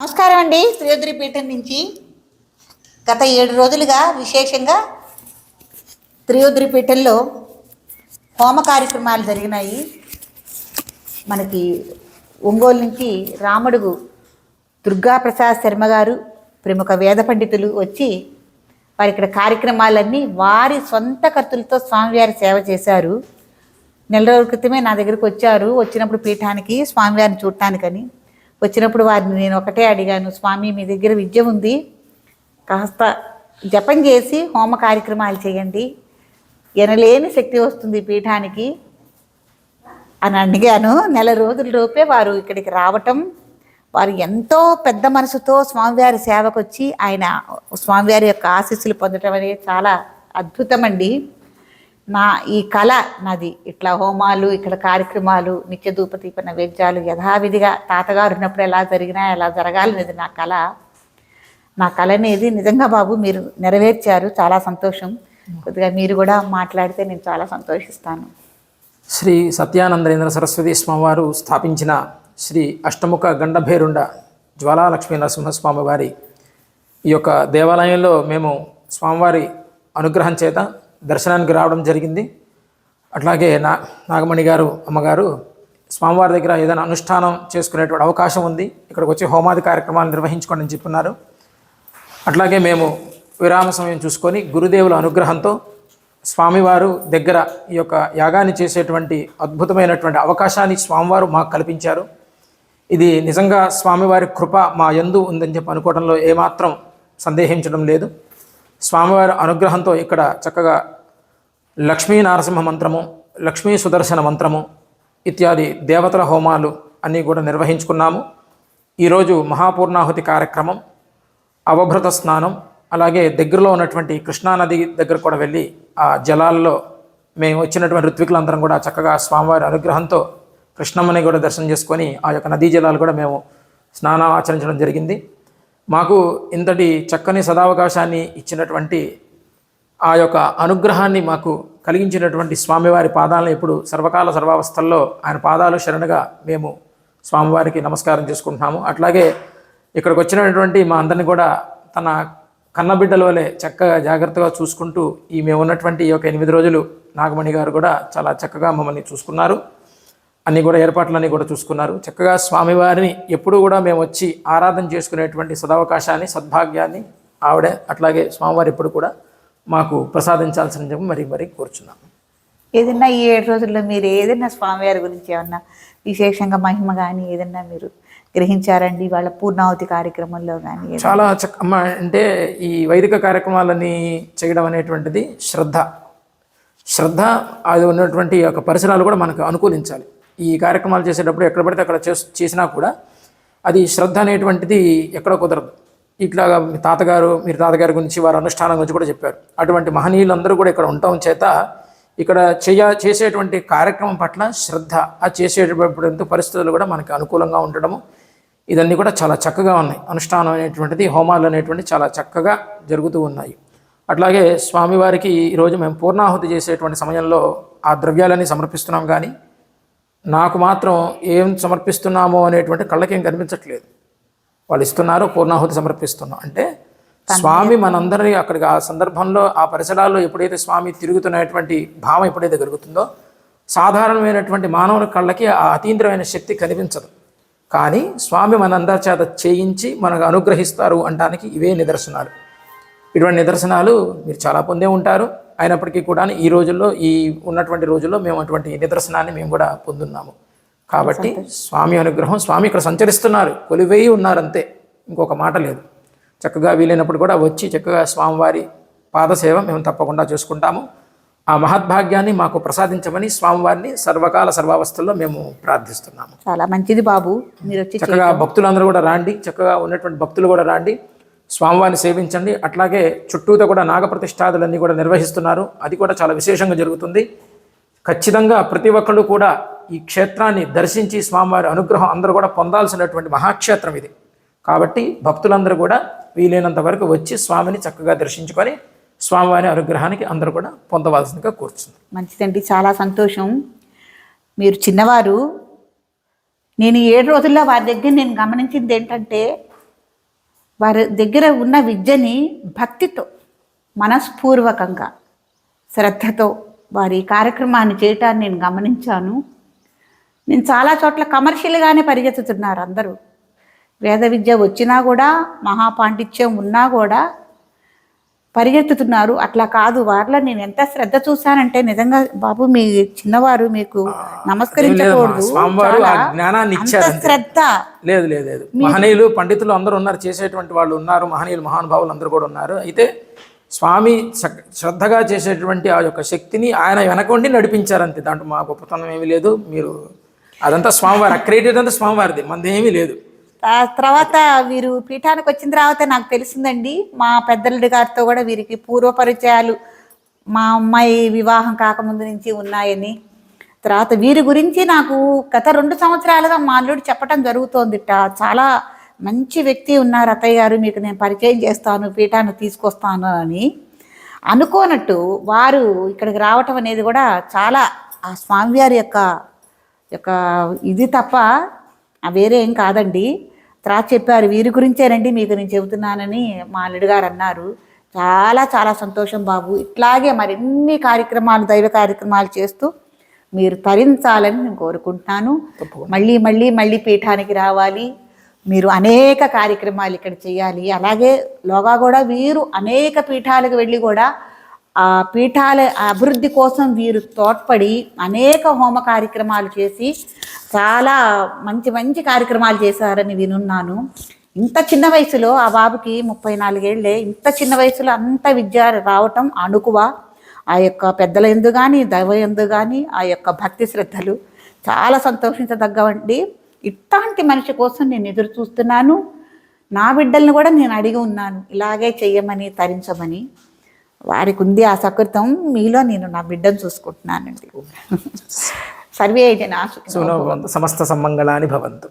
నమస్కారం అండి. త్రియోదరి పీఠం నుంచి గత ఏడు రోజులుగా విశేషంగా త్రియోదరి పీఠంలో హోమ కార్యక్రమాలు జరిగినాయి. మనకి ఒంగోలు నుంచి రాముడుగు దుర్గాప్రసాద్ శర్మ గారు ప్రముఖ వేద పండితులు వచ్చి వారి ఇక్కడ కార్యక్రమాలన్నీ వారి సొంత ఖర్చులతో స్వామివారి సేవ చేశారు. నెల రోజుల క్రితమే నా దగ్గరికి వచ్చారు. వచ్చినప్పుడు పీఠానికి స్వామివారిని చూడటానికని. వచ్చినప్పుడు వారిని నేను ఒకటే అడిగాను స్వామి మీ దగ్గర విద్య ఉంది. కాస్త జపం చేసి హోమ కార్యక్రమాలు చేయండి. ఎనలేని శక్తి వస్తుంది పీఠానికి. అని అడిగాను. నెల రోజుల లోపే వారు ఇక్కడికి రావటం వారు ఎంతో పెద్ద మనసుతో స్వామివారి సేవకు వచ్చి ఆయన స్వామివారి యొక్క ఆశీస్సులు పొందటం అనేది చాలా అద్భుతం అండి నా ఈ కళ నాది. ఇట్లా హోమాలు ఇక్కడ కార్యక్రమాలు నిత్య ధూపదీప నైవేద్యాలు యథావిధిగా తాతగారు ఉన్నప్పుడు ఎలా జరిగినా ఎలా జరగాలనేది నా కళ. నా కళ అనేది నిజంగా బాబు మీరు నెరవేర్చారు. చాలా సంతోషం. కొద్దిగా మీరు కూడా మాట్లాడితే నేను చాలా సంతోషిస్తాను. శ్రీ సత్యానందేంద్ర సరస్వతి స్వామివారు స్థాపించిన శ్రీ అష్టముఖ గండభేరుండ జ్వాలాలక్ష్మీ నరసింహస్వామి వారి ఈ యొక్క దేవాలయంలో మేము స్వామివారి అనుగ్రహం చేత దర్శనానికి రావడం జరిగింది. అట్లాగే నా నాగమణి గారు అమ్మగారు స్వామివారి దగ్గర ఏదైనా అనుష్ఠానం చేసుకునేటువంటి అవకాశం ఉంది. ఇక్కడికి వచ్చి హోమాది కార్యక్రమాలు నిర్వహించుకోండి అని చెప్పున్నారు అట్లాగే మేము విరామ సమయం చూసుకొని గురుదేవుల అనుగ్రహంతో స్వామివారు దగ్గర ఈ యొక్క యాగాన్ని చేసేటువంటి అద్భుతమైనటువంటి అవకాశాన్ని స్వామివారు మాకు కల్పించారు. ఇది నిజంగా స్వామివారి కృప మా యందు ఉందని చెప్పి అనుకోవడంలో ఏమాత్రం సందేహించడం లేదు. స్వామివారి అనుగ్రహంతో ఇక్కడ చక్కగా లక్ష్మీ నారసింహ మంత్రము లక్ష్మీ సుదర్శన మంత్రము ఇత్యాది దేవతల హోమాలు అన్నీ కూడా నిర్వహించుకున్నాము. ఈరోజు మహాపూర్ణాహుతి కార్యక్రమం అవభృత స్నానం అలాగే దగ్గరలో ఉన్నటువంటి కృష్ణానది దగ్గర కూడా వెళ్ళి ఆ జలాల్లో మేము వచ్చినటువంటి ఋత్వికులందరం కూడా చక్కగా స్వామివారి అనుగ్రహంతో కృష్ణమ్మని కూడా దర్శనం చేసుకొని ఆ యొక్క నదీ జలాలు కూడా మేము స్నానం ఆచరించడం జరిగింది. మాకు ఇంతటి చక్కని సదావకాశాన్ని ఇచ్చినటువంటి ఆ యొక్క అనుగ్రహాన్ని మాకు కలిగించినటువంటి స్వామివారి పాదాలను ఇప్పుడు సర్వకాల సర్వావస్థల్లో ఆయన పాదాలు శరణుగా మేము స్వామివారికి నమస్కారం చేసుకుంటున్నాము. అట్లాగే ఇక్కడికి వచ్చినటువంటి మా అందరిని కూడా తన కన్నబిడ్డల వలె చక్కగా జాగ్రత్తగా చూసుకుంటూ ఈ మేము ఉన్నటువంటి ఈ యొక్క ఎనిమిది రోజులు నాగమణి గారు కూడా చాలా చక్కగా మమ్మల్ని చూసుకున్నారు. అన్ని కూడా ఏర్పాట్లన్నీ కూడా చూసుకున్నారు. చక్కగా స్వామివారిని ఎప్పుడూ కూడా మేము వచ్చి ఆరాధన చేసుకునేటువంటి సదవకాశాన్ని సద్భాగ్యాన్ని ఆవిడ అట్లాగే స్వామివారు ఎప్పుడు కూడా మాకు ప్రసాదించాల్సిన చెప్పి మరి మరి కోరుచున్నాము ఏదన్నా ఈ ఏడు రోజుల్లో మీరు ఏదైనా స్వామివారి గురించి ఏమన్నా విశేషంగా మహిమ కానీ ఏదన్నా మీరు గ్రహించారండి? వాళ్ళ పూర్ణావతి కార్యక్రమంలో కానీ? చాలా చక్క అమ్మ అంటే ఈ వైదిక కార్యక్రమాలన్నీ చేయడం అనేటువంటిది శ్రద్ధ. శ్రద్ధ అది ఉన్నటువంటి యొక్క పరిసరాలు కూడా మనకు అనుకూలించాలి. ఈ కార్యక్రమాలు చేసేటప్పుడు ఎక్కడ పడితే అక్కడ చేసినా కూడా అది శ్రద్ధ అనేటువంటిది ఎక్కడ కుదరదు. ఇట్లాగా మీ తాతగారు మీరు తాతగారి గురించి వారి అనుష్ఠానం గురించి కూడా చెప్పారు. అటువంటి మహనీయులందరూ కూడా ఇక్కడ ఉండటం చేత ఇక్కడ చేయ చేసేటువంటి కార్యక్రమం పట్ల శ్రద్ధ ఆ చేసేటటువంటి పరిస్థితులు కూడా మనకి అనుకూలంగా ఉండడము ఇదన్నీ కూడా చాలా చక్కగా ఉన్నాయి. అనుష్ఠానం అనేటువంటిది హోమాలు అనేటువంటి చాలా చక్కగా జరుగుతూ ఉన్నాయి. అట్లాగే స్వామివారికి ఈరోజు మేము పూర్ణాహుతి చేసేటువంటి సమయంలో ఆ ద్రవ్యాలని సమర్పిస్తున్నాం కానీ నాకు మాత్రం ఏం సమర్పిస్తున్నామో అనేటువంటి కళ్ళకేం కనిపించట్లేదు. వాళ్ళు ఇస్తున్నారు పూర్ణాహుతి సమర్పిస్తున్నాం. అంటే స్వామి మనందరినీ అక్కడికి ఆ సందర్భంలో ఆ పరిసరాల్లో ఎప్పుడైతే స్వామి తిరుగుతున్నటువంటి భావం ఎప్పుడైతే కలుగుతుందో సాధారణమైనటువంటి మానవుల కళ్ళకి ఆ అతీంద్రమైన శక్తి కనిపించదు. కానీ స్వామి మనందరి చేత చేయించి మనకు అనుగ్రహిస్తారు అనడానికి ఇవే నిదర్శనాలు. ఇటువంటి నిదర్శనాలు మీరు చాలా పొందే ఉంటారు. అయినప్పటికీ కూడా ఈ రోజుల్లో ఈ ఉన్నటువంటి రోజుల్లో మేము అటువంటి నిదర్శనాన్ని మేము కూడా పొందున్నాము. కాబట్టి స్వామి అనుగ్రహం స్వామి ఇక్కడ సంచరిస్తున్నారు. కొలివేయి ఉన్నారు అంతే ఇంకొక మాట లేదు. చక్కగా వీలైనప్పుడు కూడా వచ్చి చక్కగా స్వామివారి పాదసేవ మేము తప్పకుండా చేసుకుంటాము. ఆ మహద్భాగ్యాన్ని మాకు ప్రసాదించమని స్వామివారిని సర్వకాల సర్వావస్థల్లో మేము ప్రార్థిస్తున్నాము. చాలా మంచిది బాబు. మీరు వచ్చి చక్కగా భక్తులందరూ కూడా రాండి. చక్కగా ఉన్నటువంటి భక్తులు కూడా రాండి. స్వామివారిని సేవించండి. అట్లాగే చుట్టూతో కూడా నాగప్రతిష్టాదులన్నీ కూడా నిర్వహిస్తున్నారు. అది కూడా చాలా విశేషంగా జరుగుతుంది. ఖచ్చితంగా ప్రతి ఒక్కళ్ళు కూడా ఈ క్షేత్రాన్ని దర్శించి స్వామివారి అనుగ్రహం అందరూ కూడా పొందాల్సినటువంటి మహాక్షేత్రం ఇది. కాబట్టి భక్తులందరూ కూడా వీలైనంత వరకు వచ్చి స్వామిని చక్కగా దర్శించుకొని స్వామివారి అనుగ్రహానికి అందరూ కూడా పొందవలసిందిగా కూర్చుంది మంచిదండి చాలా సంతోషం. మీరు చిన్నవారు నేను ఈ ఏడు రోజుల్లో వారి దగ్గర నేను గమనించింది ఏంటంటే వారి దగ్గర ఉన్న విద్యని భక్తితో మనస్పూర్వకంగా శ్రద్ధతో వారి కార్యక్రమాన్ని చేయటాన్ని నేను గమనించాను. నేను చాలా చోట్ల కమర్షియల్గానే పరిగెత్తుతున్నారు అందరూ. వేద విద్య వచ్చినా కూడా మహాపాండిత్యం ఉన్నా కూడా పరిగెత్తుతున్నారు. అట్లా కాదు. వారిలో నేను ఎంత శ్రద్ధ చూశానంటే నిజంగా బాబు మీ చిన్నవారు మీకు నమస్కరించకూడదు. శ్రద్ధ. లేదు లేదు లేదు. మహనీయులు పండితులు అందరూ ఉన్నారు. చేసేటువంటి వాళ్ళు ఉన్నారు. మహనీయులు మహానుభావులు అందరూ కూడా ఉన్నారు. అయితే స్వామి శ్రద్ధగా చేసేటువంటి ఆ యొక్క శక్తిని ఆయన వెనకుండి నడిపించారు అంతే దాంట్లో మా గొప్పతనం ఏమీ లేదు. మీరు అదంతా స్వామివారి అక్రెడిట్ అంతా స్వామివారిది. మనది ఏమీ లేదు. ఆ తర్వాత వీరు పీఠానికి వచ్చిన తర్వాత నాకు తెలిసిందండి మా పెద్దలుడి గారితో కూడా వీరికి పూర్వ పరిచయాలు మా అమ్మాయి వివాహం కాకముందు నుంచి ఉన్నాయని. తర్వాత వీరి గురించి నాకు గత రెండు సంవత్సరాలుగా మా అల్లుడు చెప్పటం జరుగుతోందిట. చాలా మంచి వ్యక్తి ఉన్నారు అత్తయ్య గారు మీకు నేను పరిచయం చేస్తాను పీఠాన్ని తీసుకొస్తాను అని. అనుకోనట్టు వారు ఇక్కడికి రావటం అనేది కూడా చాలా ఆ స్వామివారి యొక్క యొక్క ఇది తప్ప వేరే ఏం కాదండి. తర్వాత చెప్పారు వీరి గురించేనండి మీకు నేను చెబుతున్నానని మా అల్లుడు గారు అన్నారు. చాలా చాలా సంతోషం బాబు. ఇట్లాగే మరిన్ని కార్యక్రమాలు దైవ కార్యక్రమాలు చేస్తూ మీరు తరించాలని నేను కోరుకుంటున్నాను. మళ్ళీ మళ్ళీ మళ్ళీ పీఠానికి రావాలి. మీరు అనేక కార్యక్రమాలు ఇక్కడ చేయాలి. అలాగే లోగా కూడా వీరు అనేక పీఠాలకు వెళ్ళి కూడా ఆ పీఠాల అభివృద్ధి కోసం వీరు తోడ్పడి అనేక హోమ కార్యక్రమాలు చేసి చాలా మంచి మంచి కార్యక్రమాలు చేశారని వినున్నాను. ఇంత చిన్న వయసులో ఆ బాబుకి ముప్పై నాలుగేళ్ళే. ఇంత చిన్న వయసులో అంత విద్య రావటం అణుకువ. ఆ యొక్క పెద్దల ఎందు కానీ దైవ ఎందు కానీ ఆ యొక్క భక్తి శ్రద్ధలు చాలా సంతోషించదగ్గవండి. ఇట్లాంటి మనిషి కోసం నేను ఎదురు చూస్తున్నాను. నా బిడ్డల్ని కూడా నేను అడిగి ఉన్నాను. ఇలాగే చెయ్యమని తరించమని. వారికి ఉంది ఆ సకృతం. మీలో నేను నా బిడ్డను చూసుకుంటున్నానండి. సర్వే అయితే నా సమస్త సమ్మంగళాని భవంతు.